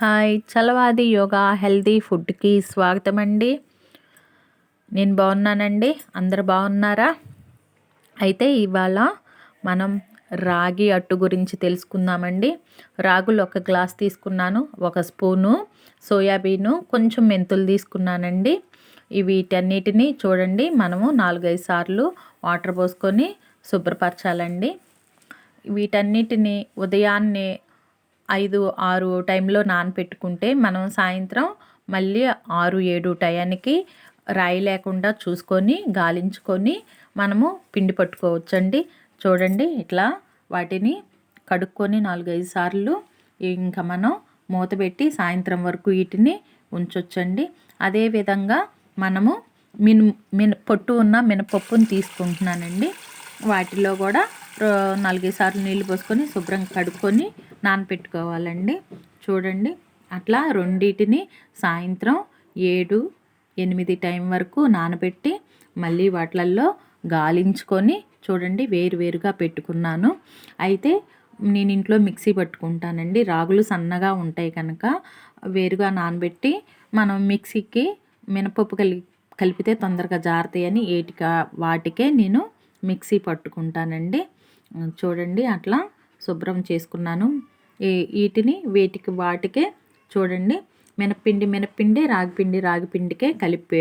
Hi Chalavadi yoga healthy ఫుడ్కి స్వాగతం అండి నేను బాగున్నానండి. అందరు బాగున్నారా? అయితే ఇవాళ మనం రాగి అట్టు గురించి తెలుసుకుందామండి. రాగులు ఒక గ్లాస్ తీసుకున్నాను ఒక స్పూను సోయాబీను కొంచెం మెంతులు తీసుకున్నానండి. వీటన్నిటిని చూడండి మనము నాలుగైదు సార్లు వాటర్ పోసుకొని శుభ్రపరచాలండి. వీటన్నిటిని ఉదయాన్నే ఐదు ఆరు టైంలో నానపెట్టుకుంటే మనం సాయంత్రం మళ్ళీ ఆరు ఏడు టయానికి రాయి లేకుండా చూసుకొని గాలించుకొని మనము పిండి పట్టుకోవచ్చండి. చూడండి ఇట్లా వాటిని కడుక్కొని నాలుగైదు సార్లు ఇంకా మనం మూత పెట్టి సాయంత్రం వరకు వీటిని ఉంచొచ్చండి. అదేవిధంగా మనము మిను మిన పొట్టు ఉన్న మినపప్పును తీసుకుంటున్నానండి. వాటిలో కూడా నాలుగైదు సార్లు నీళ్ళు పోసుకొని శుభ్రంగా కడుక్కొని నానపెట్టుకోవాలండి. చూడండి అట్లా రెండింటిని సాయంత్రం ఏడు ఎనిమిది టైం వరకు నానబెట్టి మళ్ళీ వాటిలల్లో గాలించుకొని చూడండి వేరు వేరుగా పెట్టుకున్నాను. అయితే నేను ఇంట్లో మిక్సీ పట్టుకుంటానండి. రాగులు సన్నగా ఉంటాయి కనుక వేరుగా నానబెట్టి మనం మిక్సీకి మినపప్పు కలి కలిపితే తొందరగా జారుతాయని ఏటికా వాటికే నేను మిక్సీ పట్టుకుంటానండి. చూడండి అట్లా శుభ్రం చేసుకున్నాను. వీటిని వీటికి వాటికే చూడండి. మినప్పిండి మినప్పిండి రాగిపిండి రాగిపిండికే కలిపి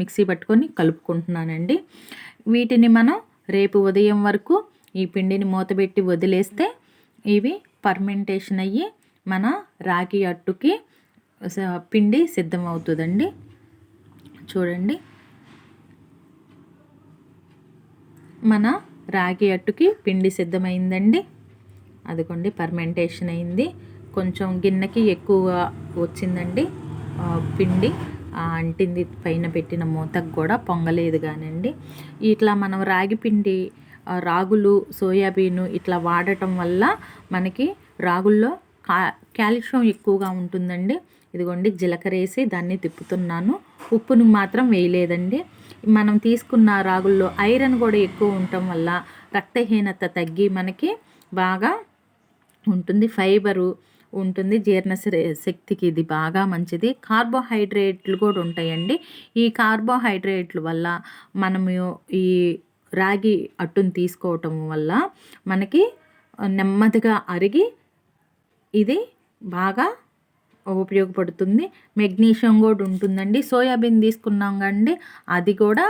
మిక్సీ పట్టుకొని కలుపుకుంటున్నానండి. వీటిని మనం రేపు ఉదయం వరకు ఈ పిండిని మూతబెట్టి వదిలేస్తే ఇవి పర్మెంటేషన్ అయ్యి మన రాగి అట్టుకి పిండి సిద్ధమవుతుందండి. చూడండి. మన రాగి అట్టుకి పిండి సిద్ధమైందండి. అదిగోండి పర్మెంటేషన్ అయింది. కొంచెం గిన్నెకి ఎక్కువ వచ్చిందండి. పిండి అంటింది పైన పెట్టిన మూతకు కూడా పొంగలేదు కానండి. ఇట్లా మనం రాగి పిండి రాగులు సోయాబీను ఇట్లా వాడటం వల్ల మనకి రాగుల్లో కా కాల్షియం ఎక్కువగా ఉంటుందండి. ఇదిగోండి జీలకర్ర వేసి దాన్ని తిప్పుతున్నాను. ఉప్పును మాత్రం వేయలేదండి. మనం తీసుకున్న రాగుల్లో ఐరన్ కూడా ఎక్కువ ఉండటం వల్ల రక్తహీనత తగ్గి మనకి బాగా ఉంటుంది ఫైబరు ఉంటుంది జీర్ణ శక్తికి ఇది బాగా మంచిది. కార్బోహైడ్రేట్లు కూడా ఉంటాయండి. ఈ కార్బోహైడ్రేట్ల వల్ల మనము ఈ రాగి అట్టును తీసుకోవటం వల్ల మనకి నెమ్మదిగా అరిగి ఇది బాగా ఉపయోగపడుతుంది. మెగ్నీషియం కూడా ఉంటుందండి. సోయాబీన్ తీసుకున్నాం కండి అది కూడా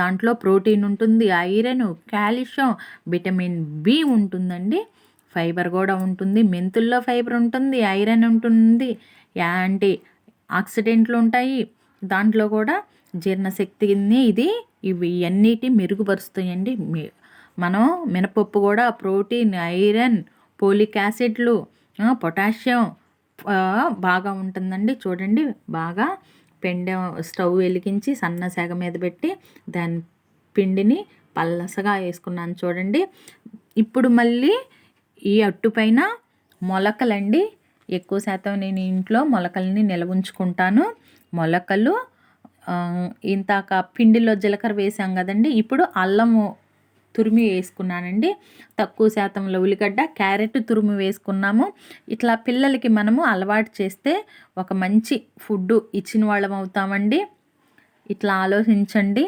దాంట్లో ప్రోటీన్ ఉంటుంది. ఐరన్ కాల్షియం విటమిన్ బి ఉంటుందండి. ఫైబర్ కూడా ఉంటుంది మెంతుల్లో ఫైబర్ ఉంటుంది ఐరన్ ఉంటుంది. యాంటీ ఆక్సిడెంట్లు ఉంటాయి. దాంట్లో కూడా జీర్ణశక్తిని ఇది. ఇవి అన్నిటి మెరుగుపరుస్తాయండి. మనం మినపప్పు కూడా ప్రోటీన్ ఐరన్ పోలిక్ యాసిడ్లు పొటాషియం బాగా ఉంటుందండి. చూడండి బాగా పిండి స్టవ్ వెలిగించి సన్న సెగ మీద పెట్టి దాని పిండిని పల్లసగా వేసుకున్నాను చూడండి. ఇప్పుడు మళ్ళీ ఈ అట్టు పైన మొలకలండి. ఎక్కువ శాతం నేను ఇంట్లో మొలకల్ని నిలవుంచుకుంటాను. మొలకలు ఇంతాక పిండిలో జీలకర్ర వేసాం కదండి. ఇప్పుడు అల్లము తురిమి వేసుకున్నానండి. తక్కువ శాతంలో ఉల్లిగడ్డ క్యారెట్ తురుము వేసుకున్నాము. ఇట్లా పిల్లలకి మనము అలవాటు చేస్తే ఒక మంచి ఫుడ్ ఇచ్చిన వాళ్ళం అవుతామండి. ఇట్లా ఆలోచించండి.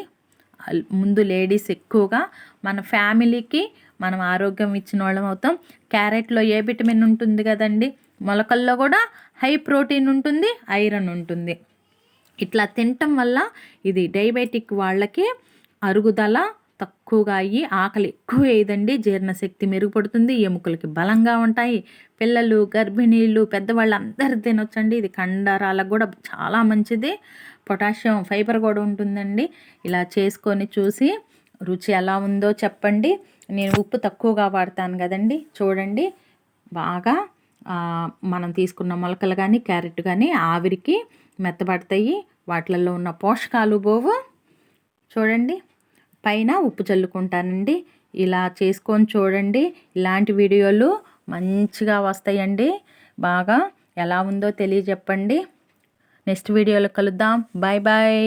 ముందు లేడీస్ ఎక్కువగా మన ఫ్యామిలీకి మనం ఆరోగ్యం ఇచ్చిన వాళ్ళం అవుతాం. క్యారెట్లో ఏ విటమిన్ ఉంటుంది కదండి? మొలకల్లో కూడా హై ప్రోటీన్ ఉంటుంది ఐరన్ ఉంటుంది. ఇట్లా తినటం వల్ల ఇది డయాబెటిక్ వాళ్ళకి అరుగుదల తక్కువగా అయ్యి ఆకలి ఎక్కువ వేయదండి. జీర్ణశక్తి మెరుగుపడుతుంది ఎముకలకి బలంగా ఉంటాయి. పిల్లలు గర్భిణీలు పెద్దవాళ్ళు అందరు తినొచ్చండి. ఇది కండరాలకు కూడా చాలా మంచిది. పొటాషియం ఫైబర్ కూడా ఉంటుందండి. ఇలా చేసుకొని చూసి రుచి ఎలా ఉందో చెప్పండి. నేను ఉప్పు తక్కువగా వాడతాను కదండి. చూడండి. బాగా మనం తీసుకున్న మొలకలు కానీ క్యారెట్ కానీ ఆవిరికి మెత్తబడతాయి. వాటిలలో ఉన్న పోషకాలు పోవు. చూడండి. పైన ఉప్పు చల్లుకుంటానండి. ఇలా చేసుకొని చూడండి. ఇలాంటి వీడియోలు మంచిగా వస్తాయండి. బాగా ఎలా ఉందో తెలియజెప్పండి. నెక్స్ట్ వీడియోలో కలుద్దాం. Bye bye.